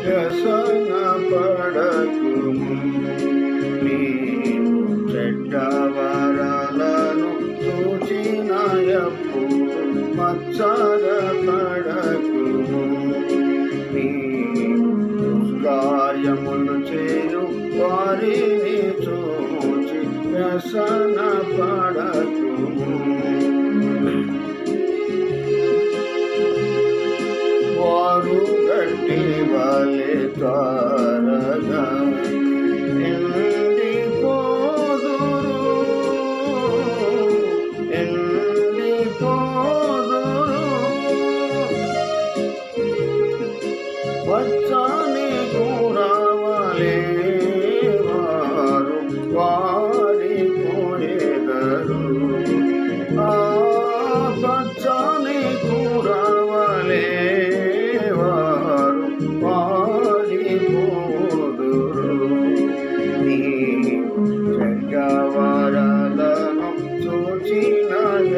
వ్యసన పడకుము నీవు చెడ్డ చూచిన ఎప్పుడు మత్సర పడకుము నీవు దుష్కార్యములు చేయు వారిని చూచి వ్యసన Sara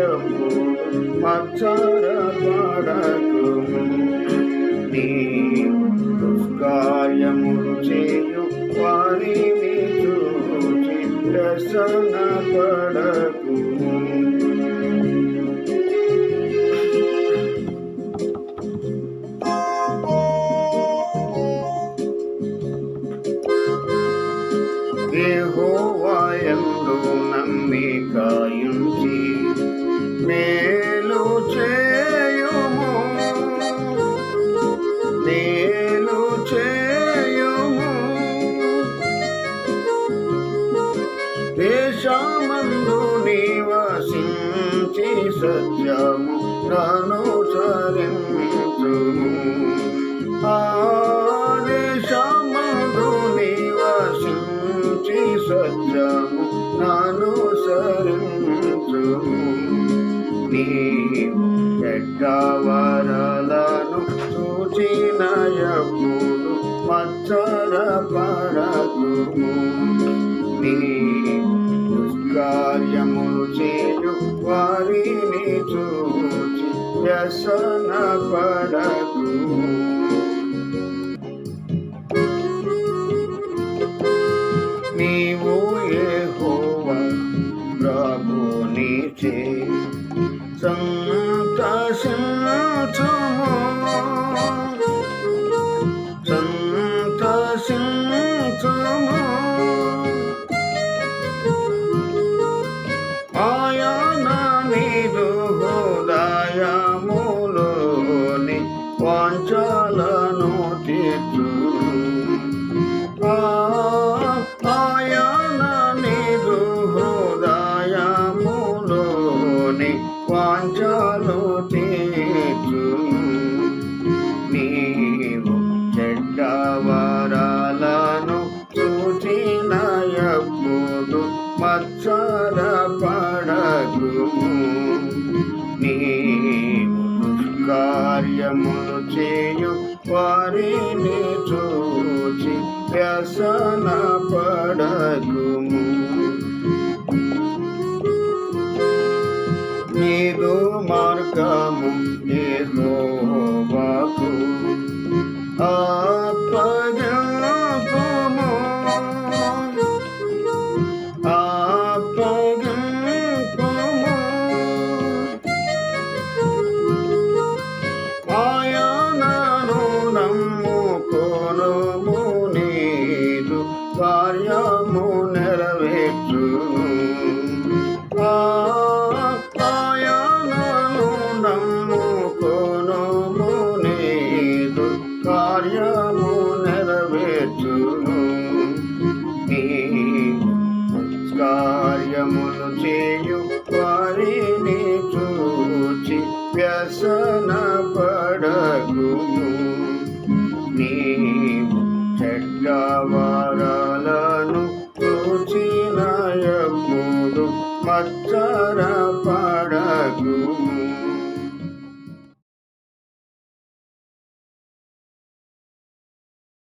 చూచిన ఎప్పుడు మచ్చర పడకుము నీ దుష్కార్యములు చేయు వారిని చూచి ప్రసన్న పడకుము నివసించి సత్యము అనుసరించుము ఆ దేశమందు నివసించి సత్యము అనుసరించుము నీవు చెడ్డవరలను చూచిన మచ్చర పడకుము నీ చేయు వారిని చూచి వ్యసన పడకుము నీవు యెహోవ ప్రభుని చే 关着了 దుష్కార్యములు చేయు వారిని చూచి వ్యసన పడకు அச்சரப்ப